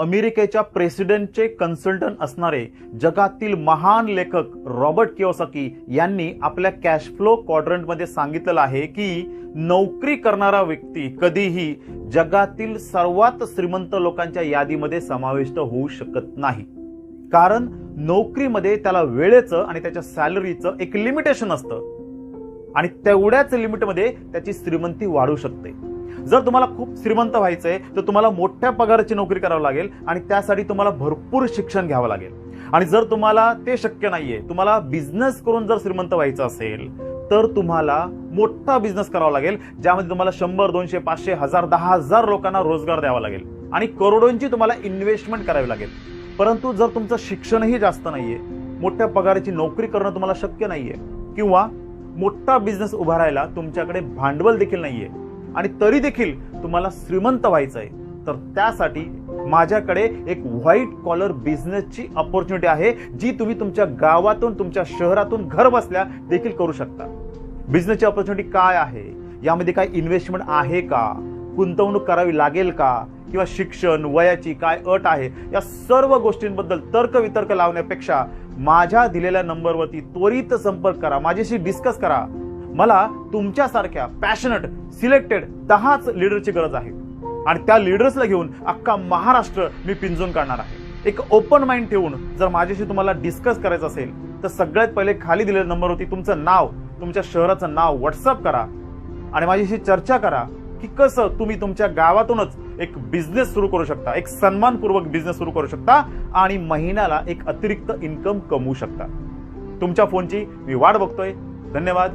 अमेरिकेच्या प्रेसिडेंटचे कन्सल्टंट असणारे जगातील महान लेखक रॉबर्ट किओसाकी यांनी आपल्या कॅश फ्लो क्वाड्रंटमध्ये सांगितलेलं आहे की नोकरी करणारा व्यक्ती कधीही जगातील सर्वात श्रीमंत लोकांच्या यादीमध्ये समाविष्ट होऊ शकत नाही. कारण नोकरीमध्ये त्याला वेळेचं आणि त्याच्या सॅलरीचं एक लिमिटेशन असतं. आणि तेवढ्याच लिमिटमध्ये त्याची श्रीमंती वाढू शकते. जर तुम्हाला खूप श्रीमंत व्हायचं आहे तर तुम्हाला मोठ्या पगाराची नोकरी करावी लागेल आणि त्यासाठी तुम्हाला भरपूर शिक्षण घ्यावं लागेल. आणि जर तुम्हाला ते शक्य नाहीये तुम्हाला बिझनेस करून जर श्रीमंत व्हायचं असेल तर तुम्हाला मोठा बिझनेस करावा लागेल ज्यामध्ये तुम्हाला शंभर दोनशे पाचशे हजार दहा हजार लोकांना रोजगार द्यावा लागेल. आणि करोडोंची तुम्हाला इन्व्हेस्टमेंट करावी लागेल. परंतु जर तुमचं शिक्षणही जास्त नाहीये मोठ्या पगाराची नोकरी करणं तुम्हाला शक्य नाहीये किंवा मोठा बिझनेस उभारायला तुमच्याकडे भांडवल देखील नाहीये आणि तरी देखील तुम्हाला श्रीमंत व्हायचं आहे तर त्यासाठी माझ्याकडे एक व्हाईट कॉलर बिझनेसची ऑपॉर्च्युनिटी आहे जी तुम्ही तुमच्या गावातून तुमच्या शहरातून घर बसल्या देखील करू शकता. बिझनेसची ऑपॉर्च्युनिटी काय आहे? यामध्ये काय इन्व्हेस्टमेंट आहे का? गुंतवणूक करावी लागेल का? किंवा शिक्षण वयाची काय अट आहे? या सर्व गोष्टींबद्दल तर्कवितर्क लावण्यापेक्षा माझ्या दिलेल्या नंबरवरती त्वरित संपर्क करा. माझ्याशी डिस्कस करा. मला तुमच्यासारख्या पॅशनेट सिलेक्टेड दहाच लिडरची गरज आहे. आणि त्या लिडर्सला घेऊन अख्खा महाराष्ट्र मी पिंजून काढणार आहे. एक ओपन माइंड ठेवून जर माझ्याशी तुम्हाला डिस्कस करायचं असेल तर सगळ्यात पहिले खाली दिलेल्या नंबरवरती तुमचं नाव तुमच्या शहराचं नाव व्हॉट्सअप करा. आणि माझ्याशी चर्चा करा की कसं तुम्ही तुमच्या गावातूनच एक बिझनेस सुरू करू शकता एक सन्मानपूर्वक बिझनेस सुरू करू शकता आणि महिन्याला एक अतिरिक्त इन्कम कमवू शकता. तुमच्या फोनची मी वाट बघतोय. धन्यवाद.